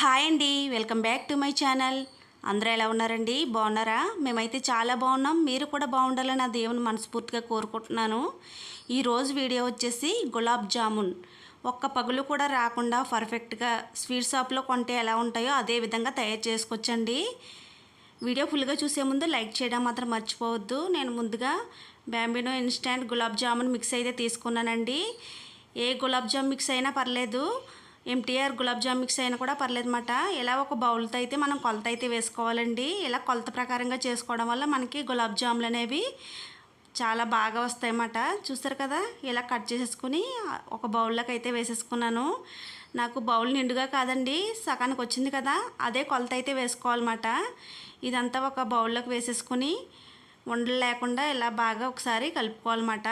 Hi అండి welcome back to my channel. అందరూ ఎలా ఉన్నారండి? బాగున్నారా? మేమైతే చాలా బాగున్నాం. మీరు కూడా బాగుండాలని నా దేవుని మనస్ఫూర్తిగా కోరుకుంటున్నాను. ఈరోజు వీడియో వచ్చేసి గులాబ్ జామున్. ఒక్క పగులు కూడా రాకుండా పర్ఫెక్ట్గా స్వీట్ షాప్లో కొంటే ఎలా ఉంటాయో అదే విధంగా తయారు చేసుకోవచ్చండి. వీడియో ఫుల్గా చూసే ముందు లైక్ చేయడం మాత్రం మర్చిపోవద్దు. నేను ముందుగా బ్యాంబినో ఇన్స్టాంట్ గులాబ్ జామున్ మిక్స్ అయితే తీసుకున్నానండి. ఏ గులాబ్ జామ్ మిక్స్ అయినా పర్లేదు. ఎంటీఆర్ గులాబ్ జామ్ మిక్స్ అయినా కూడా పర్లేదు అనమాట ఇలా ఒక బౌల్తో అయితే మనం కొలత అయితే వేసుకోవాలండి. ఇలా కొలత ప్రకారంగా చేసుకోవడం వల్ల మనకి గులాబ్ జాములు అనేవి చాలా బాగా వస్తాయన్నమాట. చూస్తారు కదా? ఇలా కట్ చేసేసుకుని ఒక బౌల్లోకి అయితే వేసేసుకున్నాను. నాకు బౌల్ నిండుగా కాదండి సగానికి వచ్చింది కదా? అదే కొలత అయితే వేసుకోవాలన్నమాట. ఇదంతా ఒక బౌల్లోకి వేసేసుకుని ఉండలు లేకుండా ఇలా బాగా ఒకసారి కలుపుకోవాలన్నమాట.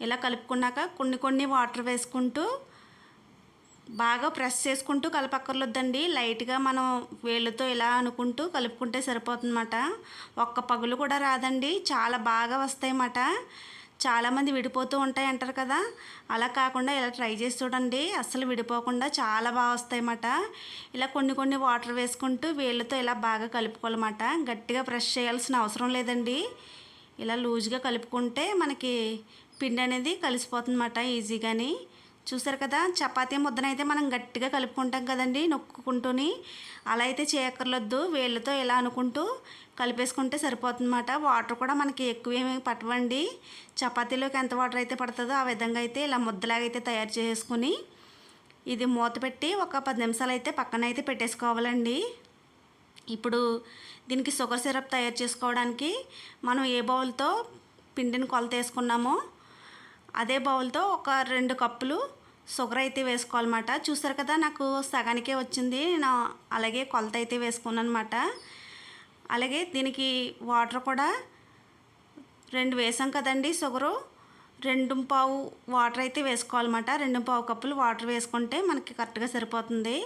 ఇలా కలుపుకున్నాక కొన్ని కొన్ని వాటర్ వేసుకుంటూ బాగా ప్రెస్ చేసుకుంటూ కలపక్కర్లొద్దండి. లైట్గా మనం వేళ్ళతో ఇలా అనుకుంటూ కలుపుకుంటే సరిపోతుందన్నమాట. ఒక్క పగులు కూడా రాదండి. చాలా బాగా వస్తాయన్నమాట. చాలామంది విడిపోతూ ఉంటాయి అంటారు కదా. అలా కాకుండా ఇలా ట్రై చేసి చూడండి. అస్సలు విడిపోకుండా చాలా బాగా వస్తాయన్నమాట. ఇలా కొన్ని కొన్ని వాటర్ వేసుకుంటూ వేళ్ళతో ఇలా బాగా కలుపుకోవాలన్నమాట. గట్టిగా ప్రెష్ చేయాల్సిన అవసరం లేదండి. ఇలా లూజ్గా కలుపుకుంటే మనకి పిండి అనేది కలిసిపోతుందన్నమాట ఈజీగాని. చూసారు కదా? చపాతీ ముద్దనైతే మనం గట్టిగా కలుపుకుంటాం కదండి నొక్కుకుంటూని. అలా అయితే చేయక్కర్లొద్దు. వేళ్ళతో ఇలా అనుకుంటూ కలిపేసుకుంటే సరిపోతుందన్నమాట. వాటర్ కూడా మనకి ఎక్కువేమీ పట్టవండి. చపాతీలోకి ఎంత వాటర్ అయితే పడుతుందో ఆ విధంగా అయితే ఇలా ముద్దలాగా అయితే తయారు చేసుకుని ఇది మూత పెట్టి ఒక పది నిమిషాలు అయితే పక్కన అయితే పెట్టేసుకోవాలండి. ఇప్పుడు దీనికి షుగర్ సిరప్ తయారు చేసుకోవడానికి మనం ఏ బౌల్తో పిండిని కొలత వేసుకున్నామో అదే బౌల్తో ఒక రెండు కప్పులు షుగర్ అయితే వేసుకోవాలన్నమాట. చూసారు కదా నాకు సగానికే వచ్చింది. నా అలాగే కొలత అయితే అనమాట అలాగే దీనికి వాటర్ కూడా రెండు వేసాం కదండి షుగరు రెండు పావు వాటర్ అయితే వేసుకోవాలన్నమాట. రెండు పావు కప్పులు వాటర్ వేసుకుంటే మనకి కరెక్ట్గా సరిపోతుంది.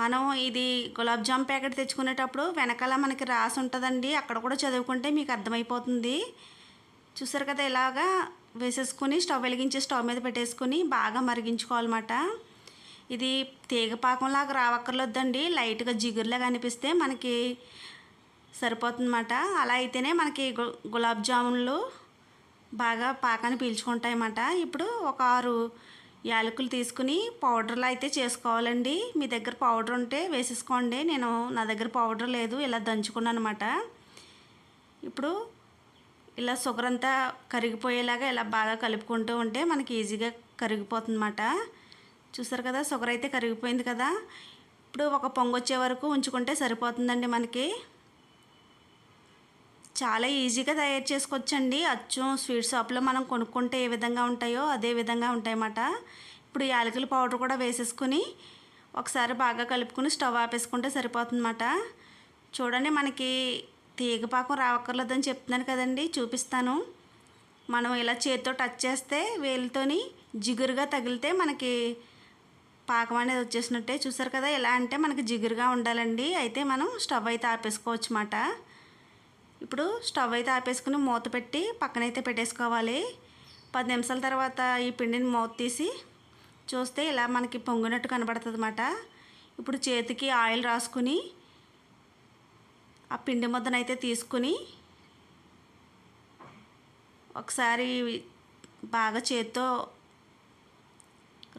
మనం ఇది గులాబ్ జామ్ ప్యాకెట్ తెచ్చుకునేటప్పుడు వెనకాల మనకి రాసి ఉంటుందండి అక్కడ కూడా చదువుకుంటే మీకు అర్థమైపోతుంది. చూసారు కదా ఇలాగా వేసేసుకుని స్టవ్ వెలిగించి స్టవ్ మీద పెట్టేసుకుని బాగా మరిగించుకోవాలన్నమాట. ఇది తీగ రావక్కర్లొద్దండి. లైట్గా జిగురులాగా అనిపిస్తే మనకి సరిపోతుందన్నమాట. అలా అయితేనే మనకి గు గులాబ్ జామున్లు బాగా పాకాన్ని పీల్చుకుంటాయి అన్నమాట ఇప్పుడు ఒక ఆరు యాలకులు తీసుకుని పౌడర్లో అయితే చేసుకోవాలండి. మీ దగ్గర పౌడర్ ఉంటే వేసేసుకోండి. నేను నా దగ్గర పౌడర్ లేదు. ఇలా దంచుకున్నాను అనమాట ఇప్పుడు ఇలా షుగర్ అంతా కరిగిపోయేలాగా ఇలా బాగా కలుపుకుంటూ ఉంటే మనకి ఈజీగా కరిగిపోతుందన్నమాట. చూసారు కదా? షుగర్ అయితే కరిగిపోయింది కదా? ఇప్పుడు ఒక పొంగు వచ్చే వరకు ఉంచుకుంటే సరిపోతుందండి మనకి. చాలా ఈజీగా తయారు చేసుకోవచ్చండి. అచ్చం స్వీట్ షాప్లో మనం కొనుక్కుంటే ఏ విధంగా ఉంటాయో అదే విధంగా ఉంటాయన్నమాట. ఇప్పుడు యాలకుల పౌడర్ కూడా వేసేసుకుని ఒకసారి బాగా కలుపుకుని స్టవ్ ఆపేసుకుంటే సరిపోతుందన్నమాట. చూడండి మనకి తీగపాకం రావక్కర్లేదని చెప్తున్నాను కదండి చూపిస్తాను. మనం ఇలా చేతితో టచ్ చేస్తే వేలుతోని జిగురుగా తగిలితే మనకి పాకం అనేది వచ్చేసినట్టే. చూసారు కదా ఎలా అంటే మనకి జిగురుగా ఉండాలండి. అయితే మనం స్టవ్ అయితే ఆపేసుకోవచ్చు అన్నమాట. ఇప్పుడు స్టవ్ అయితే ఆపేసుకుని మూత పెట్టి పక్కనైతే పెట్టేసుకోవాలి. పది నిమిషాల తర్వాత ఈ పిండిని మూత తీసి చూస్తే ఇలా మనకి పొంగినట్టు కనబడుతుంది అన్నమాట. ఇప్పుడు చేతికి ఆయిల్ రాసుకుని ఆ పిండి ముద్దనైతే తీసుకుని ఒకసారి బాగా చేత్తో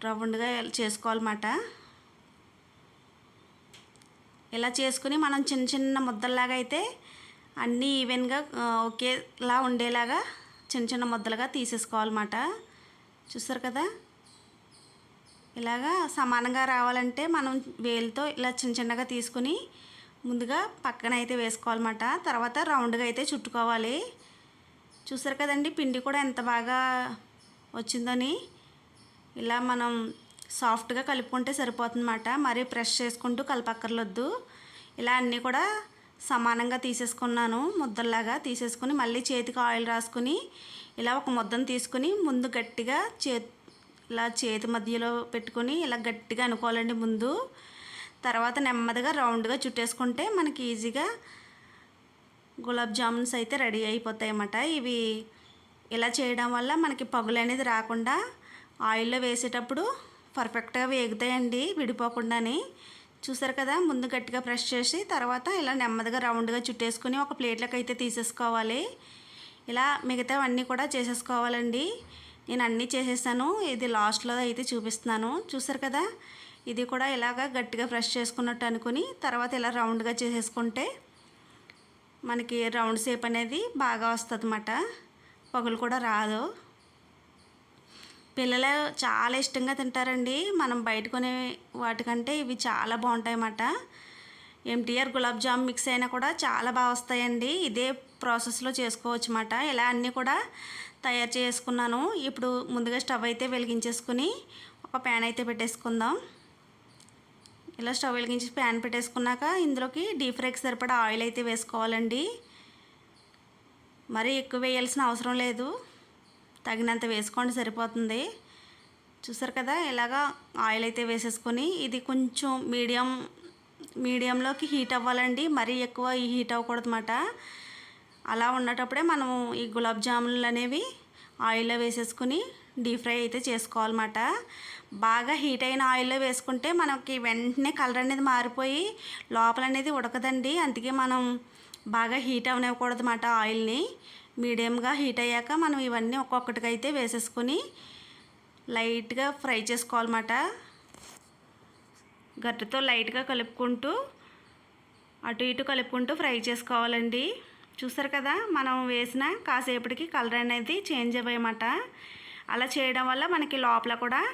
రౌండ్గా చేసుకోవాలన్నమాట. ఇలా చేసుకుని మనం చిన్న చిన్న ముద్దల్లాగా అయితే అన్నీ ఈవెన్గా ఒకేలా ఉండేలాగా చిన్న చిన్న ముద్దలుగా తీసేసుకోవాలన్నమాట. చూస్తారు కదా? ఇలాగా సమానంగా రావాలంటే మనం వేలుతో ఇలా చిన్న చిన్నగా తీసుకుని ముందుగా పక్కన అయితే వేసుకోవాలన్నమాట. తర్వాత రౌండ్గా అయితే చుట్టుకోవాలి. చూసారు కదండి పిండి కూడా ఎంత బాగా వచ్చిందని. ఇలా మనం సాఫ్ట్గా కలుపుకుంటే సరిపోతుందన్నమాట. మరీ ప్రెష్ చేసుకుంటూ కలపక్కర్లొద్దు. ఇలా అన్నీ కూడా సమానంగా తీసేసుకున్నాను. ముద్దల్లాగా తీసేసుకుని మళ్ళీ చేతికి ఆయిల్ రాసుకుని ఇలా ఒక ముద్దను తీసుకుని ముందు గట్టిగా చే ఇలా చేతి మధ్యలో పెట్టుకొని ఇలా గట్టిగా అనుకోవాలండి ముందు. తర్వాత నెమ్మదిగా రౌండ్గా చుట్టేసుకుంటే మనకి ఈజీగా గులాబ్ జామున్స్ అయితే రెడీ అయిపోతాయి అన్నమాట ఇవి ఇలా చేయడం వల్ల మనకి పగులు అనేది రాకుండా ఆయిల్లో వేసేటప్పుడు పర్ఫెక్ట్గా వేగుతాయండి విడిపోకుండాని. చూసారు కదా ముందు గట్టిగా ప్రెస్ చేసి తర్వాత ఇలా నెమ్మదిగా రౌండ్గా చుట్టేసుకుని ఒక ప్లేట్లోకి అయితే తీసేసుకోవాలి. ఇలా మిగతావన్నీ కూడా చేసేసుకోవాలండి. నేను అన్నీ చేసేసాను. ఇది లాస్ట్లో అయితే చూపిస్తున్నాను. చూసారు కదా ఇది కూడా ఇలాగా గట్టిగా ప్రెస్ చేసుకున్నట్టు అనుకుని తర్వాత ఇలా రౌండ్గా చేసేసుకుంటే మనకి రౌండ్ షేప్ అనేది బాగా వస్తుంది అన్నమాట పగులు కూడా రాదు. పిల్లలు చాలా ఇష్టంగా తింటారండి. మనం బయట కొనే వాటికంటే ఇవి చాలా బాగుంటాయి అన్నమాట ఎంటీఆర్ గులాబ్ జామ్ మిక్స్ అయినా కూడా చాలా బాగా వస్తాయండి. ఇదే ప్రాసెస్లో చేసుకోవచ్చు అన్నమాట ఇలా అన్నీ కూడా తయారు చేసుకున్నాను. ఇప్పుడు ముందుగా స్టవ్ అయితే వెలిగించేసుకుని ఒక ప్యాన్ అయితే పెట్టేసుకుందాం. ఇలా స్టవ్ వెలిగించి ప్యాన్ పెట్టేసుకున్నాక ఇందులోకి డీప్ ఫ్రైకి సరిపడా ఆయిల్ అయితే వేసుకోవాలండి. మరీ ఎక్కువ వేయాల్సిన అవసరం లేదు. తగినంత వేసుకోండి సరిపోతుంది. చూసారు కదా ఇలాగా ఆయిల్ అయితే వేసేసుకొని ఇది కొంచెం మీడియం మీడియంలోకి హీట్ అవ్వాలండి. మరీ ఎక్కువ ఈ హీట్ అవ్వకూడదన్నమాట. అలా ఉన్నటప్పుడే మనము ఈ గులాబ్ జాములు అనేవి ఆయిల్లో వేసేసుకుని డీప్ ఫ్రై అయితే చేసుకోవాలన్నమాట. బాగా హీట్ అయిన ఆయిల్లో వేసుకుంటే మనకి వెంటనే కలర్ అనేది మారిపోయి లోపల అనేది ఉడకదండి. అందుకే మనం బాగా హీట్ అవనివ్వకూడదు అన్నమాట ఆయిల్ని. మీడియంగా హీట్ అయ్యాక మనం ఇవన్నీ ఒక్కొక్కటికైతే వేసేసుకొని లైట్గా ఫ్రై చేసుకోవాలన్నమాట. గట్టితో లైట్గా కలుపుకుంటూ అటు ఇటు కలుపుకుంటూ ఫ్రై చేసుకోవాలండి. చూసారు కదా మనం వేసిన కాసేపటికి కలర్ అనేది చేంజ్ అవ్వమాట అలా చేయడం వల్ల మనకి లోపల కూడా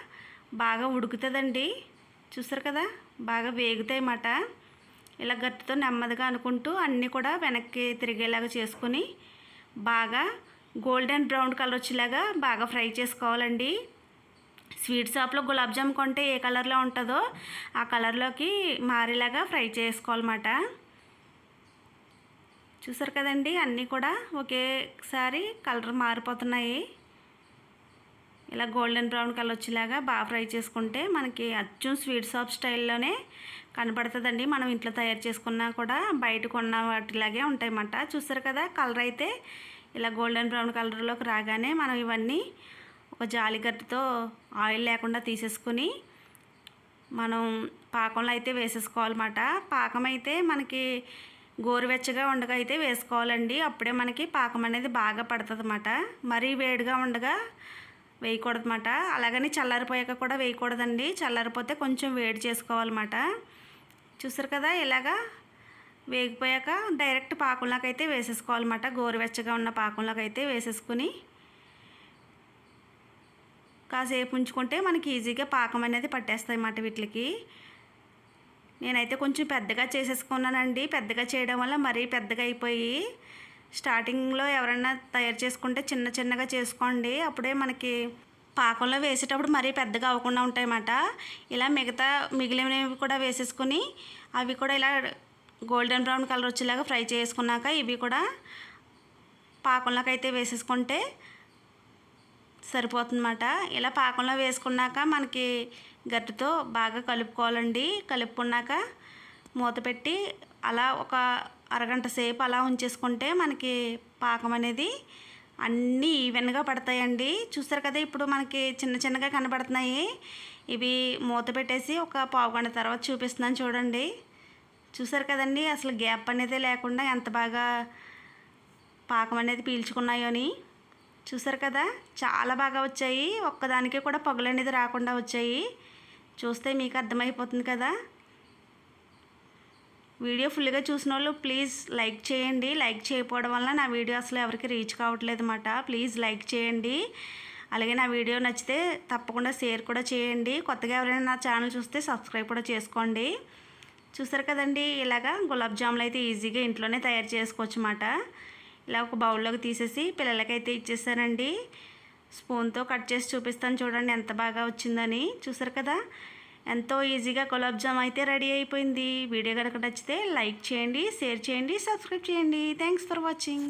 బాగా ఉడుకుతుందండి. చూసారు కదా? బాగా వేగుతాయి అన్నమాట ఇలా గట్టితో నెమ్మదిగా అనుకుంటూ అన్నీ కూడా వెనక్కి తిరిగేలాగా చేసుకుని బాగా గోల్డెన్ బ్రౌన్ కలర్ వచ్చేలాగా బాగా ఫ్రై చేసుకోవాలండి. స్వీట్ షాప్లో గులాబ్ జామ్ కొంటే ఏ కలర్లో ఉంటుందో ఆ కలర్లోకి మారేలాగా ఫ్రై చేసుకోవాలన్నమాట. చూసారు కదండి? అన్నీ కూడా ఒకేసారి కలర్ మారిపోతున్నాయి. ఇలా గోల్డెన్ బ్రౌన్ కలర్ వచ్చేలాగా బాగా ఫ్రై చేసుకుంటే మనకి అచ్చం స్వీట్ షాప్ స్టైల్లోనే కనపడుతుందండి. మనం ఇంట్లో తయారు చేసుకున్నా కూడా బయట కొన్న వాటిలాగే ఉంటాయన్నమాట. చూస్తారు కదా కలర్ అయితే ఇలా గోల్డెన్ బ్రౌన్ కలర్లోకి రాగానే మనం ఇవన్నీ ఒక జాలిగట్టుతో ఆయిల్ లేకుండా తీసేసుకుని మనం పాకంలో అయితే వేసేసుకోవాలన్నమాట. పాకం అయితే మనకి గోరువెచ్చగా ఉండగా అయితే వేసుకోవాలండి. అప్పుడే మనకి పాకం అనేది బాగా పడుతుంది అన్నమాట మరీ వేడిగా ఉండగా వేయకూడదన్నమాట. అలాగని చల్లారిపోయాక కూడా వేయకూడదండి. చల్లారిపోతే కొంచెం వేడి చేసుకోవాలన్నమాట. చూసారు కదా ఇలాగా వేగిపోయాక డైరెక్ట్ పాకంలోకైతే వేసేసుకోవాలన్నమాట. గోరువెచ్చగా ఉన్న పాకంలోకి అయితే వేసేసుకుని కాసేపు ఉంచుకుంటే మనకి ఈజీగా పాకం అనేది పట్టేస్తాయి అన్నమాట వీటికి. నేనైతే కొంచెం పెద్దగా చేసేసుకున్నానండి. పెద్దగా చేయడం వల్ల మరీ పెద్దగా అయిపోయి స్టార్టింగ్లో ఎవరైనా తయారు చేసుకుంటే చిన్న చిన్నగా చేసుకోండి. అప్పుడే మనకి పాకంలో వేసేటప్పుడు మరీ పెద్దగా అవ్వకుండా ఉంటాయన్నమాట. ఇలా మిగతా మిగిలినవి కూడా వేసేసుకుని అవి కూడా ఇలా గోల్డెన్ బ్రౌన్ కలర్ వచ్చేలాగా ఫ్రై చేసుకున్నాక ఇవి కూడా పాకంలోకి అయితే వేసేసుకుంటే సరిపోతుందన్నమాట. ఇలా పాకంలో వేసుకున్నాక మనకి గట్టితో బాగా కలుపుకోవాలండి. కలుపుకున్నాక మూత పెట్టి అలా ఒక అరగంట సేపు అలా ఉంచేసుకుంటే మనకి పాకం అనేది అన్నీ ఈవెన్గా పడతాయండి. చూస్తారు కదా ఇప్పుడు మనకి చిన్న చిన్నగా కనబడుతున్నాయి. ఇవి మూత పెట్టేసి ఒక పావు గంట తర్వాత చూపిస్తున్నాను చూడండి. చూసారు కదండి అసలు గ్యాప్ అనేది లేకుండా ఎంత బాగా పాకం అనేది పీల్చుకున్నాయో అని. చూసారు కదా చాలా బాగా వచ్చాయి. ఒక్కదానికే కూడా పగులు అనేది రాకుండా వచ్చాయి. చూస్తే మీకు అర్థమైపోతుంది కదా. వీడియో ఫుల్గా చూసిన వాళ్ళు ప్లీజ్ లైక్ చేయండి. లైక్ చేయకపోవడం వల్ల నా వీడియో అసలు ఎవరికి రీచ్ కావట్లేదు అనమాట ప్లీజ్ లైక్ చేయండి. అలాగే నా వీడియో నచ్చితే తప్పకుండా షేర్ కూడా చేయండి. కొత్తగా ఎవరైనా నా ఛానల్ చూస్తే సబ్స్క్రైబ్ కూడా చేసుకోండి. చూసారు కదండి ఇలాగా గులాబ్ జాములు అయితే ఈజీగా ఇంట్లోనే తయారు చేసుకోవచ్చు అన్నమాట ఇలా ఒక బౌల్లోకి తీసేసి పిల్లలకైతే ఇచ్చేసానండి. స్పూన్తో కట్ చేసి చూపిస్తాను చూడండి ఎంత బాగా వచ్చిందని. చూసారు కదా ఎంతో ఈజీగా గులాబ్ జామ్ అయితే రెడీ అయిపోయింది. వీడియో కనుక నచ్చితే లైక్ చేయండి షేర్ చేయండి సబ్స్క్రైబ్ చేయండి. Thanks for watching